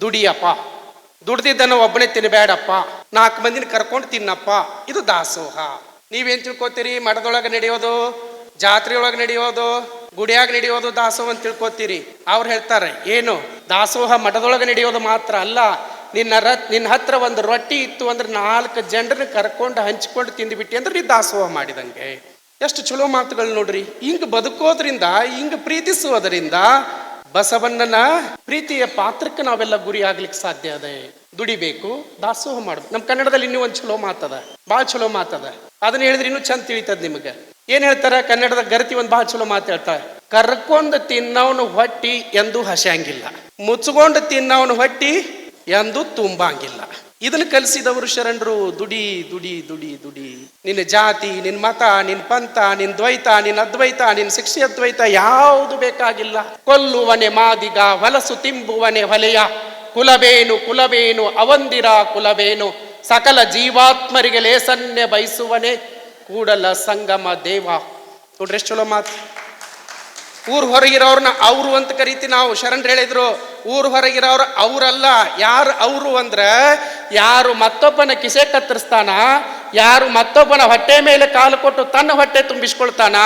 ದುಡಿಯಪ್ಪ. ದುಡ್ದಿದ್ದನ್ನು ಒಬ್ಬನೇ ತಿನ್ನಬೇಡಪ್ಪ ನಾಲ್ಕು ಮಂದಿನ ಕರ್ಕೊಂಡು ತಿನ್ನಪ್ಪ. ಇದು ದಾಸೋಹ. ನೀವೇನು ತಿಳ್ಕೊತೀರಿ? ಮಠದೊಳಗೆ ನಡೆಯೋದು ಜಾತ್ರೆ ಒಳಗೆ ನಡೆಯೋದು, ಗುಡಿಯಾಗ ನಡೆಯೋದು ದಾಸೋಹ ಅಂತ ತಿಳ್ಕೊತೀರಿ. ಅವ್ರು ಹೇಳ್ತಾರೆ, ಏನು? ದಾಸೋಹ ಮಠದೊಳಗೆ ನಡೆಯೋದು ಮಾತ್ರ ಅಲ್ಲ. ನಿನ್ನ ರ, ನಿನ್ನ ಹತ್ರ ಒಂದು ರೊಟ್ಟಿ ಇತ್ತು ಅಂದ್ರೆ ನಾಲ್ಕು ಜನರನ್ನ ಕರ್ಕೊಂಡು ಹಂಚ್ಕೊಂಡು ತಿಂದುಬಿಟ್ಟಿ ಅಂದ್ರೆ ನೀ ದಾಸೋಹ ಮಾಡಿದಂಗೆ. ಎಷ್ಟು ಚಲೋ ಮಾತುಗಳು ನೋಡ್ರಿ. ಹಿಂಗೆ ಬದುಕೋದ್ರಿಂದ, ಹಿಂಗೆ ಪ್ರೀತಿಸುವುದರಿಂದ ಬಸವಣ್ಣನ ಪ್ರೀತಿಯ ಪಾತ್ರಕ್ಕೆ ನಾವೆಲ್ಲ ಗುರಿ ಆಗ್ಲಿಕ್ಕೆ ಸಾಧ್ಯ ಅದೇ. ದುಡಿಬೇಕು, ದಾಸೋಹ ಮಾಡ್ಬೇಕು. ನಮ್ಮ ಕನ್ನಡದಲ್ಲಿ ಇನ್ನೂ ಒಂದು ಚಲೋ ಮಾತದ ಭಾಳ ಚಲೋ ಮಾತದ ಅದನ್ನ ಹೇಳಿದ್ರೆ ಇನ್ನೂ ಚಂದ ತಿಳಿತದ ನಿಮಗೆ. ಏನ್ ಹೇಳ್ತಾರ? ಕನ್ನಡದ ಗರತಿ ಒಂದು ಭಾಳ ಚಲೋ ಮಾತು ಹೇಳ್ತಾರೆ ಕರ್ಕೊಂಡು ತಿನ್ನವನು ಹೊಟ್ಟಿ ಎಂದು ಹಸ್ಯಾಂಗಿಲ್ಲ ಮುಚ್ಕೊಂಡು ತಿನ್ನವನು ಹೊಟ್ಟಿ ಎಂದು ತುಂಬಂಗಿಲ್ಲ. ಇದನ್ನ ಕಲಿಸಿದವರು ಶರಣರು, ದುಡಿ ದುಡಿ ದುಡಿ ದುಡಿ. ನಿನ್ನ ಜಾತಿ, ನಿನ್ನ ಮತ, ನಿನ್ನ ಪಂಥ, ನಿನ್ನ ದ್ವೈತ, ನಿನ್ನ ಅದ್ವೈತ, ನಿನ್ನ ಶಿಕ್ಷೆ ಅದ್ವೈತ ಯಾವುದು ಬೇಕಾಗಿಲ್ಲ. ಕೊಲ್ಲುವನೆ ಮಾದಿಗ ಹೊಲಸು ತಿಂಬುವನೆ ಹೊಲೆಯ ಕುಲಬೇನು ಕುಲಬೇನು, ಅವಂದಿರ ಕುಲಬೇನು. ಸಕಲ ಜೀವಾತ್ಮರಿಗೆ ಲೇಸನ್ನೆ ಬಯಸುವನೆ ಕೂಡಲ ಸಂಗಮ ದೇವ. ನೋಡ್ರಿ ಚಲೋ ಮಾತು. ಊರ್ ಹೊರಗಿರೋರ್ನ ಅವರು ಅಂತ ಕರಿತಿ ನಾವು. ಶರಣರು ಹೇಳಿದ್ರು, ಊರ್ ಹೊರಗಿರೋರು ಅವರಲ್ಲ. ಯಾರು ಅವರು ಅಂದ್ರೆ, ಯಾರು ಮತ್ತೊಬ್ಬನ ಕಿಸೆ ಕತ್ತರಿಸ್ತಾನ, ಯಾರು ಮತ್ತೊಬ್ಬನ ಹೊಟ್ಟೆ ಮೇಲೆ ಕಾಲು ಕೊಟ್ಟು ತನ್ನ ಹೊಟ್ಟೆ ತುಂಬಿಸ್ಕೊಳ್ತಾನ,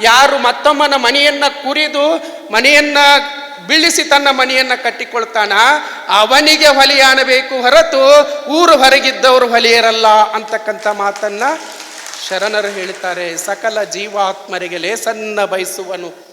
ಯಾರು ಮತ್ತೊಮ್ಮನ ಮನೆಯನ್ನ ಕುರಿದು, ಮನೆಯನ್ನ ಬೀಳಿಸಿ ತನ್ನ ಮನೆಯನ್ನ ಕಟ್ಟಿಕೊಳ್ತಾನ, ಅವನಿಗೆ ಹೊಲಿಯಾನಬೇಕು ಹೊರತು ಊರು ಹೊರಗಿದ್ದವರು ಹೊಲಿಯರಲ್ಲ ಅಂತಕ್ಕಂಥ ಮಾತನ್ನ ಶರಣರು ಹೇಳ್ತಾರೆ. ಸಕಲ ಜೀವಾತ್ಮರಿಗೆ ಲೇಸನ್ನ ಬಯಸುವನು.